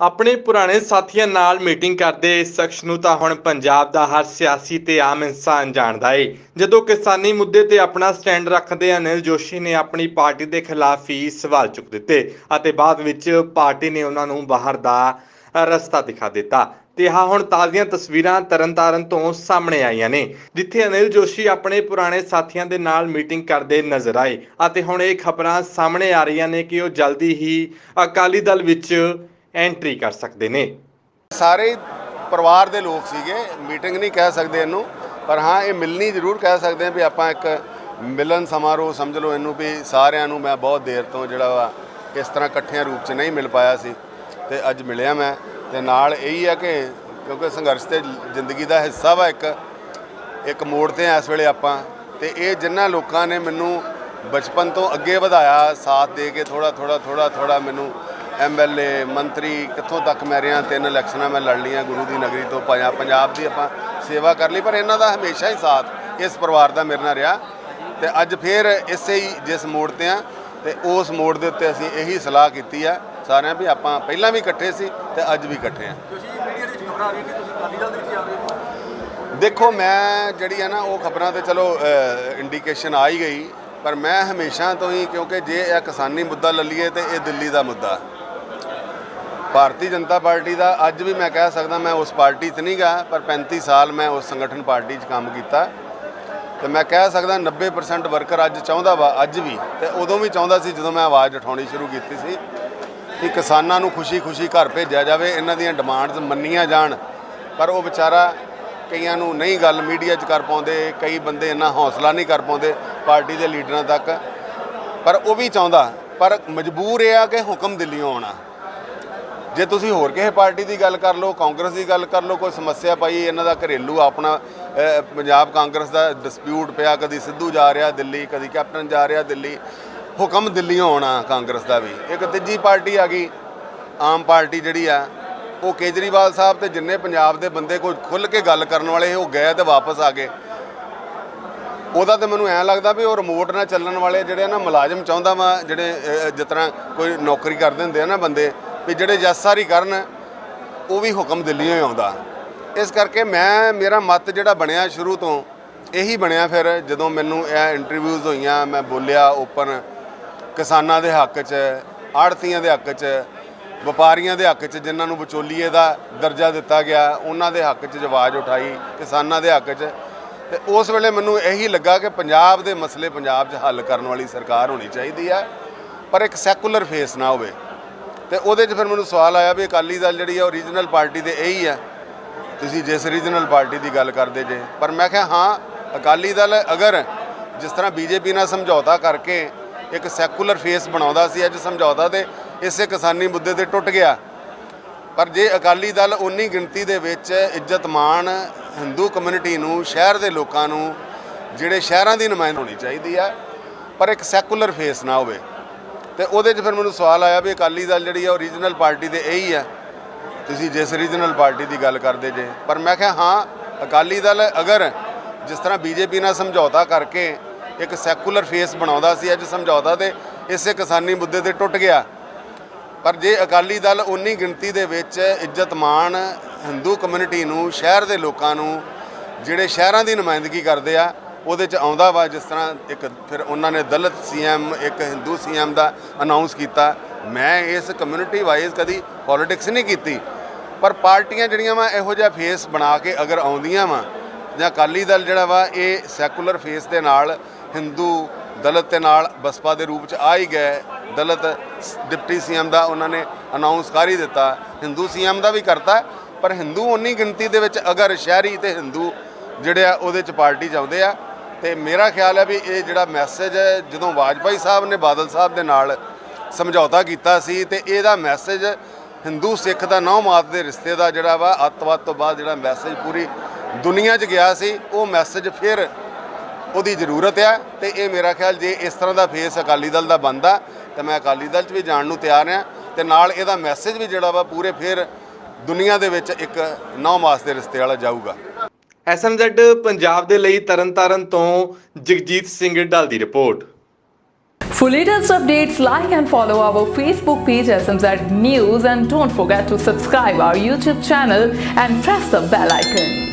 ਆਪਣੇ ਪੁਰਾਣੇ ਸਾਥੀਆਂ ਨਾਲ ਮੀਟਿੰਗ ਕਰਦੇ ਇਸ ਸ਼ਖਸ ਨੂੰ ਤਾਂ ਹੁਣ ਪੰਜਾਬ ਦਾ ਹਰ ਸਿਆਸੀ ਤੇ ਆਮ ਇਨਸਾਨ ਜਾਣਦਾ ਏ। ਜਦੋਂ ਕਿਸਾਨੀ ਮੁੱਦੇ ਤੇ ਆਪਣਾ ਸਟੈਂਡ ਰੱਖਦੇ ਅਨਿਲ ਜੋਸ਼ੀ ਨੇ ਆਪਣੀ ਪਾਰਟੀ ਦੇ ਖਿਲਾਫ ਹੀ ਸਵਾਲ ਚੁੱਕ ਦਿੱਤੇ ਅਤੇ ਬਾਅਦ ਵਿੱਚ ਪਾਰਟੀ ਨੇ ਉਹਨਾਂ ਨੂੰ ਬਾਹਰ ਦਾ ਰਸਤਾ ਦਿਖਾ ਦਿੱਤਾ। ਤੇ ਹਾਂ ਹੁਣ ਤਾਜ਼ੀਆਂ ਤਸਵੀਰਾਂ ਤਰਨਤਾਰਨ ਤੋਂ ਸਾਹਮਣੇ ਆਈਆਂ ਨੇ, ਜਿੱਥੇ ਅਨਿਲ ਜੋਸ਼ੀ ਆਪਣੇ ਪੁਰਾਣੇ ਸਾਥੀਆਂ ਦੇ ਨਾਲ ਮੀਟਿੰਗ ਕਰਦੇ ਨਜ਼ਰ ਆਏ ਅਤੇ ਹੁਣ ਇਹ ਖਬਰਾਂ ਸਾਹਮਣੇ ਆ ਰਹੀਆਂ ਨੇ ਕਿ ਉਹ ਜਲਦੀ ਹੀ ਅਕਾਲੀ ਦਲ ਵਿੱਚ ਐਂਟਰੀ ਕਰ ਸਕਦੇ ਨੇ। ਸਾਰੇ ਪਰਿਵਾਰ ਦੇ ਲੋਕ ਸੀਗੇ, ਮੀਟਿੰਗ ਨਹੀਂ ਕਹਿ ਸਕਦੇ ਇਹਨੂੰ, ਪਰ ਹਾਂ, ਇਹ ਮਿਲਣੀ ਜ਼ਰੂਰ ਕਹਿ ਸਕਦੇ ਹਾਂ ਵੀ ਆਪਾਂ ਇੱਕ ਮਿਲਨ ਸਮਾਰੋਹ ਸਮਝ ਲਓ ਇਹਨੂੰ ਵੀ ਸਾਰਿਆਂ ਨੂੰ ਮੈਂ ਬਹੁਤ ਦੇਰ ਤੋਂ ਜਿਹੜਾ ਵਾ ਇਸ ਤਰ੍ਹਾਂ ਇਕੱਠਿਆਂ ਰੂਪ 'ਚ ਨਹੀਂ ਮਿਲ ਪਾਇਆ ਸੀ ਤੇ ਅੱਜ ਮਿਲਿਆ ਮੈਂ ਤੇ ਨਾਲ ਇਹੀ ਆ ਕਿ ਕਿਉਂਕਿ ਸੰਘਰਸ਼ ਤੇ ਜ਼ਿੰਦਗੀ ਦਾ ਹਿੱਸਾ ਵਾ ਇੱਕ ਇੱਕ ਮੋੜ ਤੇ ਇਸ ਵੇਲੇ ਆਪਾਂ ਤੇ ਇਹ ਜਿਨ੍ਹਾਂ ਲੋਕਾਂ ਨੇ ਮੈਨੂੰ ਬਚਪਨ ਤੋਂ ਅੱਗੇ ਵਧਾਇਆ, ਸਾਥ ਦੇ ਕੇ ਥੋੜਾ ਥੋੜਾ ਥੋੜਾ ਥੋੜਾ ਮੈਨੂੰ ਐਮਐਲਏ ਮੰਤਰੀ ਕਿੱਥੋਂ ਤੱਕ ਮੈਂ ਰਿਹਾ? ਤਿੰਨ ਇਲੈਕਸ਼ਨਾਂ ਮੈਂ ਲੜ ਲਈਆਂ ਗੁਰੂ ਦੀ ਨਗਰੀ ਤੋਂ। ਪੰਜਾਬ ਪੰਜਾਬ ਦੀ ਆਪਾਂ ਸੇਵਾ ਕਰ ਲਈ ਪਰ ਇਹਨਾਂ ਦਾ ਹਮੇਸ਼ਾ ਹੀ ਸਾਥ ਇਸ ਪਰਿਵਾਰ ਦਾ ਮੇਰੇ ਨਾਲ ਰਿਹਾ। ਤੇ ਅੱਜ ਫੇਰ ਇਸੇ ਹੀ ਜਿਸ ਮੋੜ ਤੇ ਆ ਤੇ ਉਸ ਮੋੜ ਦੇ ਉੱਤੇ ਅਸੀਂ ਇਹੀ ਸਲਾਹ ਕੀਤੀ ਆ ਸਾਰਿਆਂ ਵੀ ਆਪਾਂ ਪਹਿਲਾਂ ਵੀ ਇਕੱਠੇ ਸੀ ਤੇ ਅੱਜ ਵੀ ਇਕੱਠੇ ਆ। ਤੁਸੀਂ ਮੀਡੀਆ ਦੇ ਵਿੱਚ ਖਬਰਾਂ ਆ ਰਹੀਆਂ ਕਿ ਤੁਸੀਂ ਅਕਾਲੀ ਦਲ ਦੇ ਵਿੱਚ ਆ ਰਹੇ ਹੋ? ਦੇਖੋ ਮੈਂ ਜਿਹੜੀ ਹੈ ਨਾ ਉਹ ਖਬਰਾਂ ਤੇ ਚਲੋ ਇੰਡੀਕੇਸ਼ਨ ਆ ਹੀ ਗਈ ਪਰ ਮੈਂ ਹਮੇਸ਼ਾ ਤੋਂ ਹੀ ਕਿਉਂਕਿ ਜੇ ਇਹ ਕਿਸਾਨੀ ਮੁੱਦਾ ਲੱਲੀਏ ਤੇ ਇਹ ਦਿੱਲੀ ਦਾ ਮੁੱਦਾ। ਭਾਰਤੀ ਜਨਤਾ ਪਾਰਟੀ ਦਾ ਅੱਜ ਵੀ ਮੈਂ ਕਹਿ ਸਕਦਾ ਮੈਂ ਉਸ ਪਾਰਟੀ 'ਚ ਨਹੀਂ ਗਾ ਪਰ 35 ਸਾਲ ਮੈਂ ਉਸ ਸੰਗਠਨ ਪਾਰਟੀ 'ਚ ਕੰਮ ਕੀਤਾ। ਤੇ ਮੈਂ ਕਹਿ ਸਕਦਾ 90% ਵਰਕਰ ਅੱਜ ਚਾਹੁੰਦਾ ਵਾ, ਅੱਜ ਵੀ। ਤੇ ਉਦੋਂ ਵੀ ਚਾਹੁੰਦਾ ਸੀ ਜਦੋਂ ਮੈਂ ਆਵਾਜ਼ ਉਠਾਉਣੀ ਸ਼ੁਰੂ ਕੀਤੀ ਸੀ ਕਿ ਕਿਸਾਨਾਂ ਨੂੰ ਖੁਸ਼ੀ-ਖੁਸ਼ੀ ਘਰ ਭੇਜਿਆ ਜਾਵੇ, ਇਹਨਾਂ ਦੀਆਂ ਡਿਮਾਂਡਸ ਮੰਨੀਆਂ ਜਾਣ। ਪਰ ਉਹ ਵਿਚਾਰਾ ਕਈਆਂ ਨੂੰ ਨਹੀਂ ਗੱਲ ਮੀਡੀਆ 'ਚ ਕਰ ਪਾਉਂਦੇ, ਕਈ ਬੰਦੇ ਇੰਨਾ ਹੌਸਲਾ ਨਹੀਂ ਕਰ ਪਾਉਂਦੇ ਪਾਰਟੀ ਦੇ ਲੀਡਰਾਂ ਤੱਕ। ਪਰ ਉਹ ਵੀ ਚਾਹੁੰਦਾ, ਪਰ ਮਜਬੂਰ ਇਹ ਆ ਕਿ ਹੁਕਮ ਦਿੱਲੀੋਂ ਆਉਣਾ। ਜੇ ਤੁਸੀਂ ਹੋਰ ਕਿਸੇ ਪਾਰਟੀ ਦੀ ਗੱਲ ਕਰ ਲਓ ਕਾਂਗਰਸ ਦੀ ਗੱਲ ਕਰ ਲਓ ਕੋਈ ਸਮੱਸਿਆ ਪਈ ਇਹਨਾਂ ਦਾ ਘਰੇਲੂ ਆਪਣਾ ਪੰਜਾਬ ਕਾਂਗਰਸ ਦਾ ਡਿਸਪਿਊਟ ਪਿਆ ਕਦੀ ਸਿੱਧੂ ਜਾ ਰਿਹਾ ਦਿੱਲੀ ਕਦੀ ਕੈਪਟਨ ਜਾ ਰਿਹਾ ਦਿੱਲੀ ਹੁਕਮ ਦਿੱਲੀੋਂ ਆਉਣਾ ਕਾਂਗਰਸ ਦਾ ਵੀ। ਇੱਕ ਤੀਜੀ ਪਾਰਟੀ ਆ ਗਈ ਆਮ ਪਾਰਟੀ ਜਿਹੜੀ ਆ ਉਹ ਕੇਜਰੀਵਾਲ ਸਾਹਿਬ ਤੇ ਜਿੰਨੇ ਪੰਜਾਬ ਦੇ ਬੰਦੇ ਕੋਈ ਖੁੱਲ ਕੇ ਗੱਲ ਕਰਨ ਵਾਲੇ ਸੀ, ਉਹ ਗਏ ਤੇ ਵਾਪਸ ਆ ਗਏ। ਉਹਦਾ ਤੇ ਮੈਨੂੰ ਐਂ ਲੱਗਦਾ ਵੀ ਉਹ ਰਿਮੋਟ ਨਾਲ ਚੱਲਣ ਵਾਲੇ ਜਿਹੜੇ ਆ ਨਾ ਮੁਲਾਜ਼ਮ ਚਾਹੁੰਦਾ ਵਾ ਜਿਹੜੇ ਜਿਸ ਤਰ੍ਹਾਂ ਕੋਈ ਨੌਕਰੀ ਕਰਦੇ ਹੁੰਦੇ ਆ ਨਾ ਬੰਦੇ ਵੀ ਜਿਹੜੇ ਜੱਸਾਰੀ ਕਰਨ, ਉਹ ਵੀ ਹੁਕਮ ਦਿੱਲੀੋਂ ਹੀ ਆਉਂਦਾ। ਇਸ ਕਰਕੇ ਮੈਂ, ਮੇਰਾ ਮਤ ਜਿਹੜਾ ਬਣਿਆ ਸ਼ੁਰੂ ਤੋਂ, ਇਹੀ ਬਣਿਆ ਫਿਰ ਜਦੋਂ ਮੈਨੂੰ ਇਹ ਇੰਟਰਵਿਊਜ਼ ਹੋਈਆਂ, ਮੈਂ ਬੋਲਿਆ ਓਪਨ ਕਿਸਾਨਾਂ ਦੇ ਹੱਕ 'ਚ, ਆੜਤੀਆਂ ਦੇ ਹੱਕ 'ਚ, ਵਪਾਰੀਆਂ ਦੇ ਹੱਕ 'ਚ, ਜਿਨ੍ਹਾਂ ਨੂੰ ਵਿਚੋਲੀਏ ਦਾ ਦਰਜਾ ਦਿੱਤਾ ਗਿਆ, ਉਹਨਾਂ ਦੇ ਹੱਕ 'ਚ ਆਵਾਜ਼ ਉਠਾਈ, ਕਿਸਾਨਾਂ ਦੇ ਹੱਕ 'ਚ। ਤੇ ਉਸ ਵੇਲੇ ਮੈਨੂੰ ਇਹੀ ਲੱਗਾ ਕਿ ਪੰਜਾਬ ਦੇ ਮਸਲੇ ਪੰਜਾਬ 'ਚ ਹੱਲ ਕਰਨ ਵਾਲੀ ਸਰਕਾਰ ਹੋਣੀ ਚਾਹੀਦੀ ਹੈ ਪਰ ਇੱਕ ਸੈਕੂਲਰ ਫੇਸ ਨਾ ਹੋਵੇ। ਤੇ ਉਹਦੇ 'ਚ ਫਿਰ ਮੈਨੂੰ ਸਵਾਲ ਆਇਆ ਵੀ ਅਕਾਲੀ ਦਲ ਜਿਹੜੀ ਆ ਉਹ ਰੀਜਨਲ ਪਾਰਟੀ ਤੇ ਇਹੀ ਹੈ ਤੁਸੀਂ ਜਿਸ ਰੀਜਨਲ ਪਾਰਟੀ ਦੀ ਗੱਲ ਕਰਦੇ ਜੇ। ਪਰ ਮੈਂ ਕਿਹਾ, ਹਾਂ, ਅਕਾਲੀ ਦਲ ਅਗਰ ਜਿਸ ਤਰ੍ਹਾਂ ਬੀਜੇਪੀ ਨਾਲ ਸਮਝੌਤਾ ਕਰਕੇ ਇੱਕ ਸੈਕੂਲਰ ਫੇਸ ਬਣਾਉਂਦਾ ਸੀ, ਅੱਜ ਸਮਝੌਤਾ ਤੇ ਇਸੇ ਕਿਸਾਨੀ ਮੁੱਦੇ ਤੇ ਟੁੱਟ ਗਿਆ। ਪਰ ਜੇ ਅਕਾਲੀ ਦਲ ਉਨੀ ਗਿਣਤੀ ਦੇ ਵਿੱਚ ਇੱਜ਼ਤ ਮਾਣ ਹਿੰਦੂ ਕਮਿਊਨਿਟੀ ਨੂੰ, ਸ਼ਹਿਰ ਦੇ ਲੋਕਾਂ ਨੂੰ, ਜਿਹੜੇ ਸ਼ਹਿਰਾਂ ਦੀ ਨੁਮਾਇੰਦ ਹੋਣੀ ਚਾਹੀਦੀ ਹੈ ਪਰ ਇੱਕ ਸੈਕੂਲਰ ਫੇਸ ਨਾ ਹੋਵੇ। ਤੇ ਉਹਦੇ 'ਚ ਫਿਰ ਮੈਨੂੰ ਸਵਾਲ ਆਇਆ ਵੀ ਅਕਾਲੀ ਦਲ ਜਿਹੜੀ ਆ, ਉਹ ਰੀਜਨਲ ਪਾਰਟੀ ਤੇ ਇਹੀ ਹੈ ਤੁਸੀਂ ਜਿਸ ਰੀਜਨਲ ਪਾਰਟੀ ਦੀ ਗੱਲ ਕਰਦੇ ਜੇ। ਪਰ ਮੈਂ ਕਿਹਾ, ਹਾਂ, ਅਕਾਲੀ ਦਲ ਅਗਰ ਜਿਸ ਤਰ੍ਹਾਂ ਬੀਜੇਪੀ ਨਾਲ ਸਮਝੌਤਾ ਕਰਕੇ ਇੱਕ ਸੈਕੂਲਰ ਫੇਸ ਬਣਾਉਂਦਾ ਸੀ ਅੱਜ ਸਮਝੌਤਾ ਤੇ, ਇਸੇ ਕਿਸਾਨੀ ਮੁੱਦੇ ਤੇ ਟੁੱਟ ਗਿਆ। ਪਰ ਜੇ ਅਕਾਲੀ ਦਲ ਉਨੀ ਗਿਣਤੀ ਦੇ ਵਿੱਚ ਇੱਜ਼ਤ ਮਾਣ ਹਿੰਦੂ ਕਮਿਊਨਿਟੀ ਨੂੰ, ਸ਼ਹਿਰ ਦੇ ਲੋਕਾਂ ਨੂੰ, ਜਿਹੜੇ ਸ਼ਹਿਰਾਂ ਦੀ ਨੁਮਾਇੰਦਗੀ ਕਰਦੇ ਆ ਉਹਦੇ ਚ ਆਉਂਦਾ ਵਾ ਜਿਸ ਤਰ੍ਹਾਂ ਇੱਕ ਫਿਰ ਉਹਨਾਂ ਨੇ ਦਲਿਤ ਸੀਐਮ, ਇੱਕ ਹਿੰਦੂ ਸੀਐਮ ਦਾ ਅਨਾਉਂਸ ਕੀਤਾ। ਮੈਂ ਇਸ ਕਮਿਊਨਿਟੀ ਵਾਈਜ਼ ਕਦੀ ਪੋਲਿਟਿਕਸ ਨਹੀਂ ਕੀਤੀ, ਪਰ ਪਾਰਟੀਆਂ ਜਿਹੜੀਆਂ ਵਾ ਇਹੋ ਜਿਹਾ ਫੇਸ ਬਣਾ ਕੇ ਅਗਰ ਆਉਂਦੀਆਂ ਵਾ, ਜਾਂ ਅਕਾਲੀ ਦਲ ਜਿਹੜਾ ਵਾ ਇਹ ਸੈਕੂਲਰ ਫੇਸ ਦੇ ਨਾਲ, ਹਿੰਦੂ ਦਲਿਤ ਦੇ ਨਾਲ ਬਸਪਾ ਦੇ ਰੂਪ ਚ ਆ ਹੀ ਗਏ। ਦਲਿਤ ਸ- ਡਿਪਟੀ ਸੀਐਮ ਦਾ ਉਹਨਾਂ ਨੇ ਅਨਾਉਂਸ ਕਰ ਹੀ ਦਿੱਤਾ। ਹਿੰਦੂ ਸੀਐਮ ਦਾ ਵੀ ਕਰਤਾ, ਪਰ ਹਿੰਦੂ ਉਨੀ ਗਿਣਤੀ ਦੇ ਵਿੱਚ ਅਗਰ ਸ਼ਹਿਰੀ ਤੇ ਹਿੰਦੂ ਜਿਹੜੇ ਆ ਉਹਦੇ ਚ ਪਾਰਟੀ 'ਚ ਆਉਂਦੇ ਆ ਤੇ ਮੇਰਾ ਖਿਆਲ ਹੈ ਵੀ ਇਹ ਜਿਹੜਾ ਮੈਸੇਜ ਹੈ, ਜਦੋਂ ਵਾਜਪਾਈ ਸਾਹਿਬ ਨੇ ਬਾਦਲ ਸਾਹਿਬ ਦੇ ਨਾਲ ਸਮਝੌਤਾ ਕੀਤਾ ਸੀ ਤੇ ਇਹਦਾ ਮੈਸੇਜ ਹਿੰਦੂ ਸਿੱਖ ਦਾ, ਨੌ ਮਾਤ ਦੇ ਰਿਸ਼ਤੇ ਦਾ ਜਿਹੜਾ ਵਾ, ਅੱਤਵਾਦ ਤੋਂ ਬਾਅਦ ਜਿਹੜਾ ਮੈਸੇਜ ਪੂਰੀ ਦੁਨੀਆ 'ਚ ਗਿਆ ਸੀ, ਉਹ ਮੈਸੇਜ ਫਿਰ ਉਹਦੀ ਜ਼ਰੂਰਤ ਆ ਤੇ ਇਹ ਮੇਰਾ ਖਿਆਲ ਜੇ ਇਸ ਤਰ੍ਹਾਂ ਦਾ ਫੇਸ ਅਕਾਲੀ ਦਲ ਦਾ ਬੰਦਾ ਤੇ ਮੈਂ ਅਕਾਲੀ ਦਲ 'ਚ ਵੀ ਜਾਣ ਨੂੰ ਤਿਆਰ ਆ ਤੇ ਨਾਲ ਇਹਦਾ ਮੈਸੇਜ ਵੀ ਜਿਹੜਾ ਵਾ, ਪੂਰੇ ਫਿਰ ਦੁਨੀਆ ਦੇ ਵਿੱਚ ਇੱਕ ਨੌ ਮਾਸ ਦੇ ਰਿਸ਼ਤੇ ਵਾਲਾ ਜਾਊਗਾ। ਐਸਐਮਜ਼ੈਡ ਪੰਜਾਬ ਦੇ ਲਈ ਤਰਨਤਾਰਨ ਤੋਂ ਜਗਜੀਤ ਸਿੰਘ ਢਾਲ ਦੀ report For latest updates, like and follow our Facebook page SMZ News and don't forget to subscribe our YouTube channel and press the bell icon.